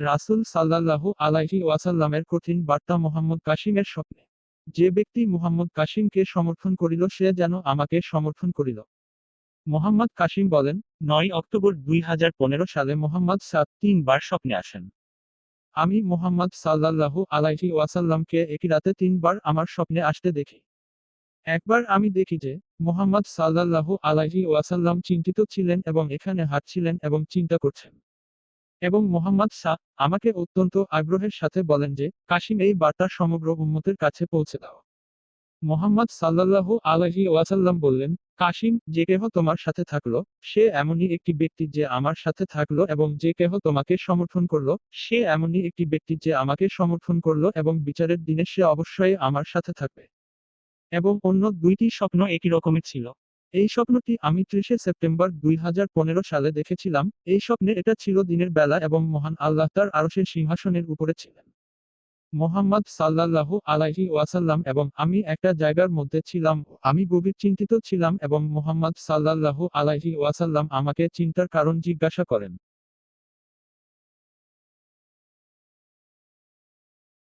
রাসূল সাল্লাল্লাহু আলাইহি ওয়াসাল্লামের কঠিন বার্তা মোহাম্মদ কাসিমের স্বপ্নে। যে ব্যক্তি মুহাম্মদ কাসিমকে সমর্থন করিল, সে যেন আমাকে সমর্থন করিল। মোহাম্মদ কাসিম বলেন, নয় অক্টোবর দুই হাজার পনেরো সালে মোহাম্মদ সাদ তিনবার স্বপ্নে আসেন। আমি মোহাম্মদ সাল্লাল্লাহু আলাইহি ওয়াসাল্লামকে একই রাতে তিনবার আমার স্বপ্নে আসতে দেখি। একবার আমি দেখি যে, মোহাম্মদ সাল্লাল্লাহু আলাইহি ওয়াসাল্লাম চিন্তিত ছিলেন এবং এখানে হাঁটছিলেন এবং চিন্তা করছেন। এবং মোহাম্মদ সা আমাকে অত্যন্ত আগ্রহের সাথে বলেন যে, কাশিম, এই বার্তা সমগ্র উম্মতের কাছে পৌঁছে দাও। মোহাম্মদ সাল্লাল্লাহু আলাইহি ওয়াসাল্লাম বললেন, কাশিম, যে কেহ তোমার সাথে থাকল, সে এমনই একটি ব্যক্তি যে আমার সাথে থাকল এবং যে কেহ তোমাকে সমর্থন করল, সে এমনই একটি ব্যক্তি যে আমাকে সমর্থন করল এবং বিচারের দিনে সে অবশ্যই আমার সাথে থাকবে। এবং অন্য দুইটি স্বপ্ন একই রকমের ছিল। এই স্বপ্নটি আমি ত্রিশে সেপ্টেম্বর দুই হাজার পনেরো সালে দেখেছিলাম। এই স্বপ্নে এটা ছিল দিনের বেলা এবং মহান আল্লাহ তার আরশের সিংহাসনের উপরে ছিলেন। মোহাম্মদ সাল্লাল্লাহু আলাইহি ওয়াসাল্লাম এবং আমি একটা জায়গার মধ্যে ছিলাম। আমি গভীর চিন্তিত ছিলাম এবং মোহাম্মদ সাল্লাল্লাহু আলাইহি ওয়াসাল্লাম আমাকে চিন্তার কারণ জিজ্ঞাসা করেন।